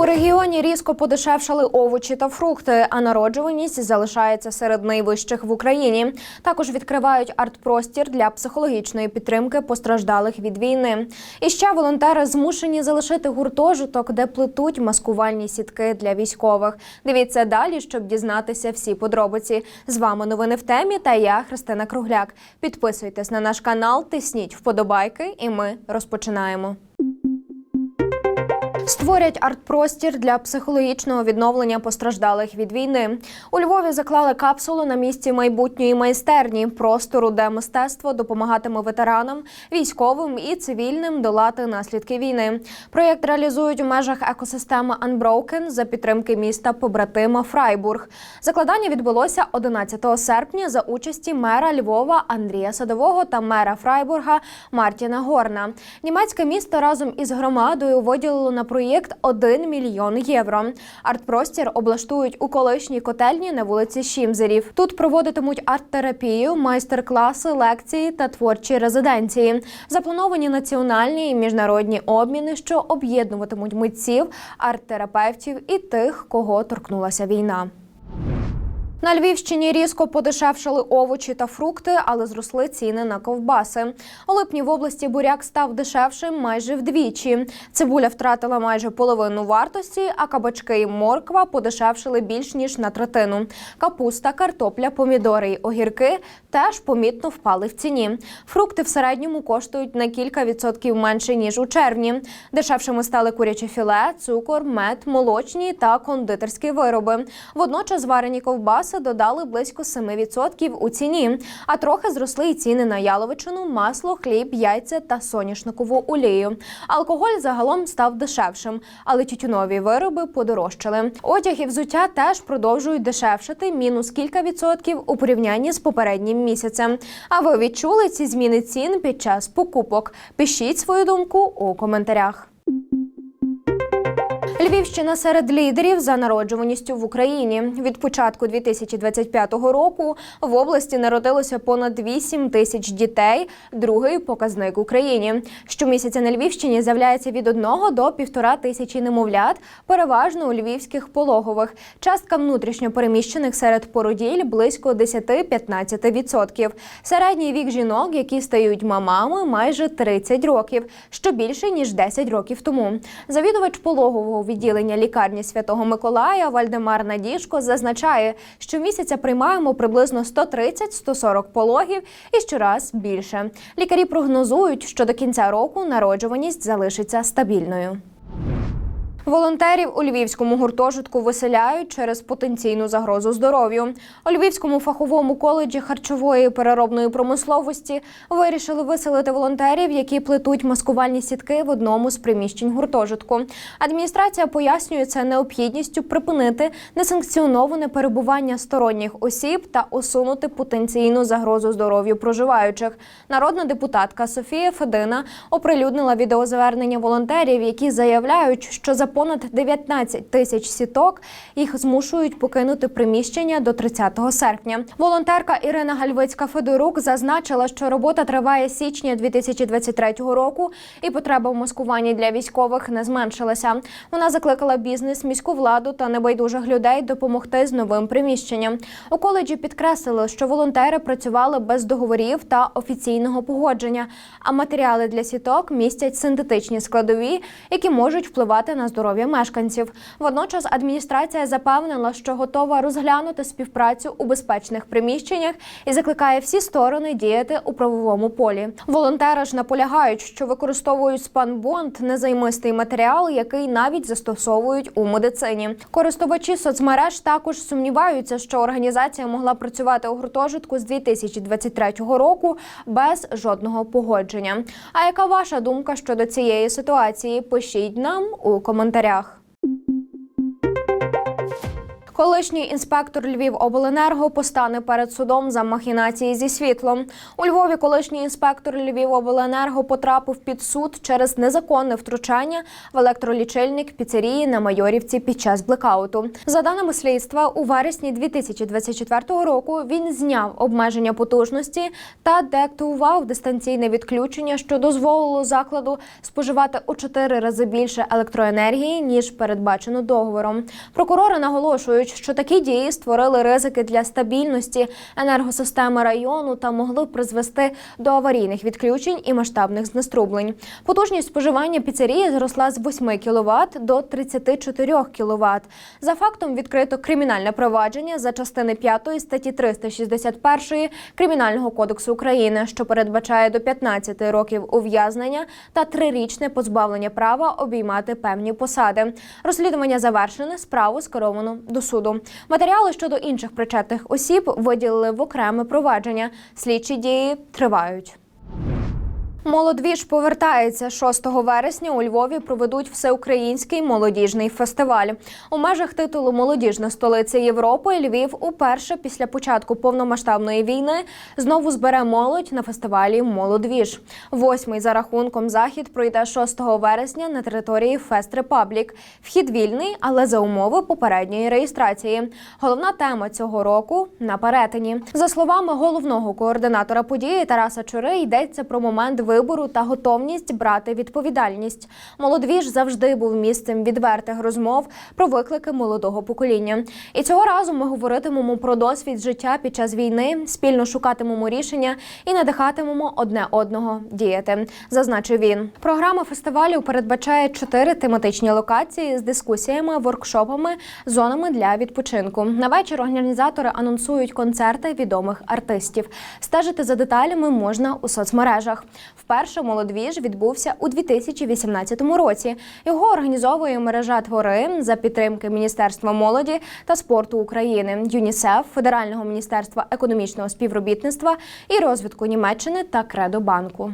У регіоні різко подешевшали овочі та фрукти, а народжуваність залишається серед найвищих в Україні. Також відкривають арт-простір для психологічної підтримки постраждалих від війни. І ще волонтери змушені залишити гуртожиток, де плетуть маскувальні сітки для військових. Дивіться далі, щоб дізнатися всі подробиці. З вами новини в темі та я Христина Кругляк. Підписуйтесь на наш канал, тисніть вподобайки, і ми розпочинаємо. Створять арт-простір для психологічного відновлення постраждалих від війни. У Львові заклали капсулу на місці майбутньої майстерні, простору, де мистецтво допомагатиме ветеранам, військовим і цивільним долати наслідки війни. Проєкт реалізують у межах екосистеми Unbroken за підтримки міста побратима Фрайбург. Закладання відбулося 11 серпня за участі мера Львова Андрія Садового та мера Фрайбурга Мартіна Горна. Німецьке місто разом із громадою виділило на проєкт 1 мільйон євро. Арт-простір облаштують у колишній котельні на вулиці Шімзерів. Тут проводитимуть арт-терапію, майстер-класи, лекції та творчі резиденції. Заплановані національні і міжнародні обміни, що об'єднуватимуть митців, арт-терапевтів і тих, кого торкнулася війна. На Львівщині різко подешевшали овочі та фрукти, але зросли ціни на ковбаси. У липні в області буряк став дешевшим майже вдвічі. Цибуля втратила майже половину вартості, а кабачки і морква подешевшили більш ніж на третину. Капуста, картопля, помідори й огірки теж помітно впали в ціні. Фрукти в середньому коштують на кілька відсотків менше ніж у червні. Дешевшими стали куряче філе, цукор, мед, молочні та кондитерські вироби. Водночас варені ковбаси додали близько 7% у ціні, а трохи зросли і ціни на яловичину, масло, хліб, яйця та соняшникову олію. Алкоголь загалом став дешевшим, але тютюнові вироби подорожчали. Одяг і взуття теж продовжують дешевшати мінус кілька відсотків у порівнянні з попереднім місяцем. А ви відчули ці зміни цін під час покупок? Пишіть свою думку у коментарях. Львівщина серед лідерів за народжуваністю в Україні. Від початку 2025 року в області народилося понад 8 тисяч дітей. Другий показник Україні. Щомісяця на Львівщині з'являється від 1 до півтора тисячі немовлят, переважно у львівських пологових. Частка внутрішньо переміщених серед породіль близько 10-15%. Середній вік жінок, які стають мамами, майже 30 років, що більше ніж 10 років тому. Завідувач пологового відділення лікарні Святого Миколая Вальдемар Надішко зазначає, що місяця приймаємо приблизно 130-140 пологів і щораз більше. Лікарі прогнозують, що до кінця року народжуваність залишиться стабільною. Волонтерів у львівському гуртожитку виселяють через потенційну загрозу здоров'ю. У Львівському фаховому коледжі харчової переробної промисловості вирішили виселити волонтерів, які плетуть маскувальні сітки в одному з приміщень гуртожитку. Адміністрація пояснює це необхідністю припинити несанкціоноване перебування сторонніх осіб та усунути потенційну загрозу здоров'ю проживаючих. Народна депутатка Софія Федина оприлюднила відеозвернення волонтерів, які заявляють, що за понад 19 тисяч сіток їх змушують покинути приміщення до 30 серпня. Волонтерка Ірина Гальвицька Федорук зазначила, що робота триває з січня 2023 року, і потреба в маскуванні для військових не зменшилася. Вона закликала бізнес, міську владу та небайдужих людей допомогти з новим приміщенням. У коледжі підкреслили, що волонтери працювали без договорів та офіційного погодження, а матеріали для сіток містять синтетичні складові, які можуть впливати на здоров'я мешканців. Водночас адміністрація запевнила, що готова розглянути співпрацю у безпечних приміщеннях і закликає всі сторони діяти у правовому полі. Волонтери ж наполягають, що використовують спанбонд незаймистий матеріал, який навіть застосовують у медицині. Користувачі соцмереж також сумніваються, що організація могла працювати у гуртожитку з 2023 року без жодного погодження. А яка ваша думка щодо цієї ситуації? Пишіть нам у коментарях. Колишній інспектор Львівобленерго постане перед судом за махінації зі світлом. У Львові колишній інспектор Львівобленерго потрапив під суд через незаконне втручання в електролічильник піцерії на Майорівці під час блекауту. За даними слідства, у вересні 2024 року він зняв обмеження потужності та деактивував дистанційне відключення, що дозволило закладу споживати у чотири рази більше електроенергії ніж передбачено договором. Прокурори наголошують, що такі дії створили ризики для стабільності енергосистеми району та могли призвести до аварійних відключень і масштабних знеструблень. Потужність споживання піцерії зросла з 8 кВт до 34 кВт. За фактом відкрито кримінальне провадження за частини 5 статті 361 Кримінального кодексу України, що передбачає до 15 років ув'язнення та трирічне позбавлення права обіймати певні посади. Розслідування завершене, справу скеровано до суду. Матеріали щодо інших причетних осіб виділили в окреме провадження. Слідчі дії тривають. Молодвіж повертається 6 вересня. У Львові проведуть всеукраїнський молодіжний фестиваль. У межах титулу Молодіжна столиця Європи Львів уперше після початку повномасштабної війни знову збере молодь на фестивалі Молодвіж. Восьмий за рахунком захід пройде 6 вересня на території Фест Репаблік. Вхід вільний, але за умови попередньої реєстрації. Головна тема цього року на перетині. За словами головного координатора події Тараса Чури, йдеться про момент вибору та готовність брати відповідальність. Молодвіж завжди був місцем відвертих розмов про виклики молодого покоління. І цього разу ми говоритимемо про досвід життя під час війни, спільно шукатимемо рішення і надихатимемо одне одного діяти. Зазначив він. Програма фестивалю передбачає чотири тематичні локації з дискусіями, воркшопами, зонами для відпочинку. На вечір організатори анонсують концерти відомих артистів. Стежити за деталями можна у соцмережах. Вперше молодвіж відбувся у 2018 році. Його організовує мережа твори за підтримки Міністерства молоді та спорту України, ЮНІСЕФ, Федерального міністерства економічного співробітництва і розвитку Німеччини та Кредобанку.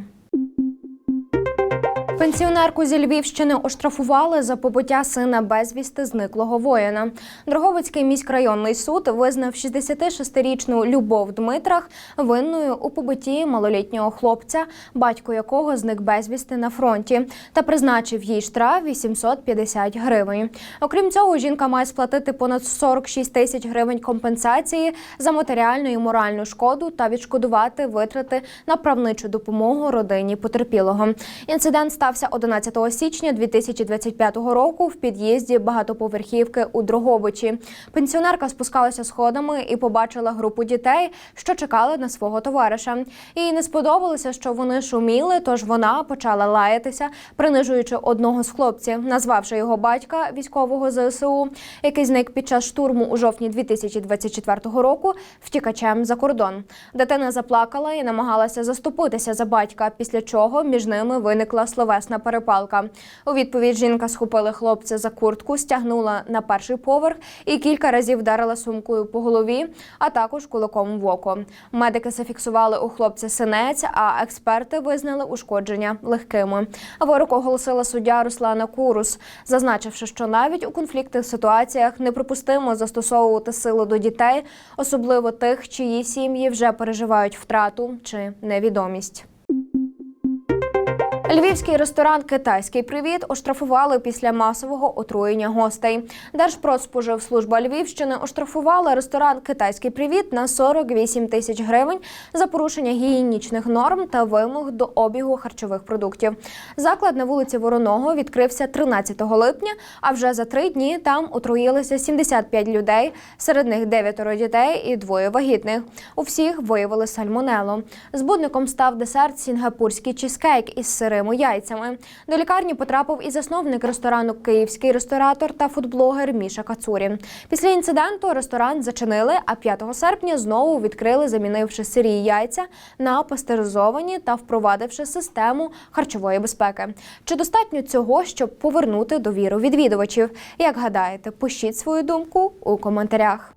Пенсіонерку зі Львівщини оштрафували за побиття сина безвісти зниклого воїна. Дроговицький міськрайонний суд визнав 66-річну Любов Дмитрах винною у побитті малолітнього хлопця, батько якого зник безвісти на фронті, та призначив їй штраф 850 гривень. Окрім цього, жінка має сплатити понад 46 тисяч гривень компенсації за матеріальну і моральну шкоду та відшкодувати витрати на правничу допомогу родині потерпілого. Інцидент стався 11 січня 2025 року в під'їзді багатоповерхівки у Дрогобичі. Пенсіонерка спускалася сходами і побачила групу дітей, що чекали на свого товариша. Їй не сподобалося, що вони шуміли, тож вона почала лаятися, принижуючи одного з хлопців, назвавши його батька військового ЗСУ, який зник під час штурму у жовтні 2024 року втікачем за кордон. Дитина заплакала і намагалася заступитися за батька, після чого між ними виникла словесна перепалка. У відповідь жінка схопила хлопця за куртку, стягнула на перший поверх і кілька разів вдарила сумкою по голові, а також кулаком в око. Медики зафіксували у хлопця синець, а експерти визнали ушкодження легкими. Вирок оголосила суддя Руслана Курус, зазначивши, що навіть у конфліктних ситуаціях неприпустимо застосовувати силу до дітей, особливо тих, чиї сім'ї вже переживають втрату чи невідомість. Львівський ресторан Китайський привіт оштрафували після масового отруєння гостей. Держпродспоживслужба Львівщини оштрафувала ресторан Китайський привіт на 48 тисяч гривень за порушення гігієнічних норм та вимог до обігу харчових продуктів. Заклад на вулиці Вороного відкрився 13 липня, а вже за три дні там отруїлися 75 людей, серед них дев'ятеро дітей і двоє вагітних. У всіх виявили сальмонелу. Збудником став десерт сінгапурський чізкейк із сирими яйцями. До лікарні потрапив і засновник ресторану Київський ресторатор та фудблогер Міша Кацурін. Після інциденту ресторан зачинили, а 5 серпня знову відкрили, замінивши сирі яйця на пастеризовані та впровадивши систему харчової безпеки. Чи достатньо цього, щоб повернути довіру відвідувачів? Як гадаєте, пишіть свою думку у коментарях.